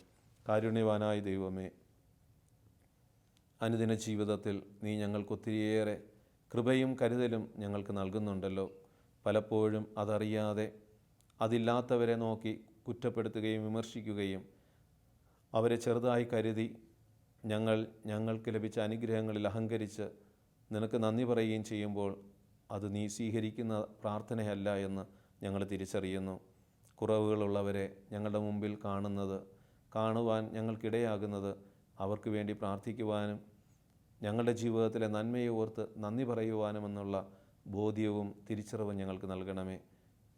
കാരുണ്യവാനായ ദൈവമേ അനുദിന ജീവിതത്തിൽ നീ ഞങ്ങൾക്ക് ഒത്തിരിയേറെ കൃപയും കരുതലും ഞങ്ങൾക്ക് നൽകുന്നുണ്ടല്ലോ. പലപ്പോഴും അതറിയാതെ അതില്ലാത്തവരെ നോക്കി കുറ്റപ്പെടുത്തുകയും വിമർശിക്കുകയും അവരെ ചെറുതായി കരുതി ഞങ്ങൾ ഞങ്ങൾക്ക് ലഭിച്ച അനുഗ്രഹങ്ങളിൽ അഹങ്കരിച്ച് നിനക്ക് നന്ദി പറയുകയും ചെയ്യുമ്പോൾ അത് നീ സ്വീകരിക്കുന്ന പ്രാർത്ഥനയല്ല എന്ന് ഞങ്ങൾ തിരിച്ചറിയുന്നു. കുറവുകളുള്ളവരെ ഞങ്ങളുടെ മുമ്പിൽ കാണുന്നത് കാണുവാൻ ഞങ്ങൾക്കിടയാകുന്നത് അവർക്ക് വേണ്ടി പ്രാർത്ഥിക്കുവാനും ഞങ്ങളുടെ ജീവിതത്തിലെ നന്മയെ ഓർത്ത് നന്ദി പറയുവാനുമെന്നുള്ള ബോധ്യവും തിരിച്ചറിവും ഞങ്ങൾക്ക് നൽകണമേ.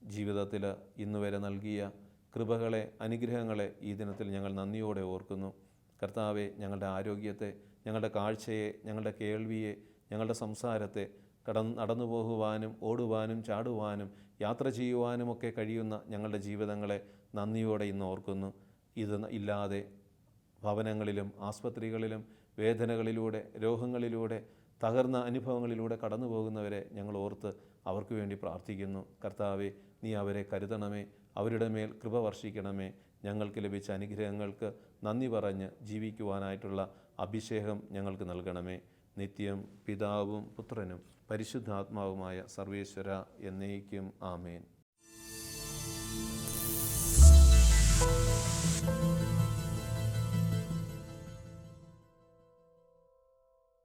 ജീവിതത്തിൽ ഇന്നുവരെ നൽകിയ കൃപകളെ അനുഗ്രഹങ്ങളെ ഈ ദിനത്തിൽ ഞങ്ങൾ നന്ദിയോടെ ഓർക്കുന്നു. കർത്താവെ ഞങ്ങളുടെ ആരോഗ്യത്തെ ഞങ്ങളുടെ കാഴ്ചയെ ഞങ്ങളുടെ കേൾവിയെ ഞങ്ങളുടെ സംസാരത്തെ കടന്ന് നടന്നു പോകുവാനും ഓടുവാനും ചാടുവാനും യാത്ര ചെയ്യുവാനുമൊക്കെ കഴിയുന്ന ഞങ്ങളുടെ ജീവിതങ്ങളെ നന്ദിയോടെ ഇന്ന് ഓർക്കുന്നു. ഇത് ഇല്ലാതെ ഭവനങ്ങളിലും ആസ്പത്രികളിലും വേദനകളിലൂടെ രോഗങ്ങളിലൂടെ തകർന്ന അനുഭവങ്ങളിലൂടെ കടന്നു പോകുന്നവരെ ഞങ്ങൾ ഓർത്ത് അവർക്ക് വേണ്ടി പ്രാർത്ഥിക്കുന്നു. കർത്താവെ നീ അവരെ കരുതണമേ. അവരുടെ മേൽ കൃപ വർഷിക്കണമേ. ഞങ്ങൾക്ക് ലഭിച്ച അനുഗ്രഹങ്ങൾക്ക് നന്ദി പറഞ്ഞ് ജീവിക്കുവാനായിട്ടുള്ള അഭിഷേകം ഞങ്ങൾക്ക് നൽകണമേ. നിത്യം പിതാവും പുത്രനും പരിശുദ്ധാത്മാവുമായ സർവേശ്വര എന്നേക്കും. ആമേൻ.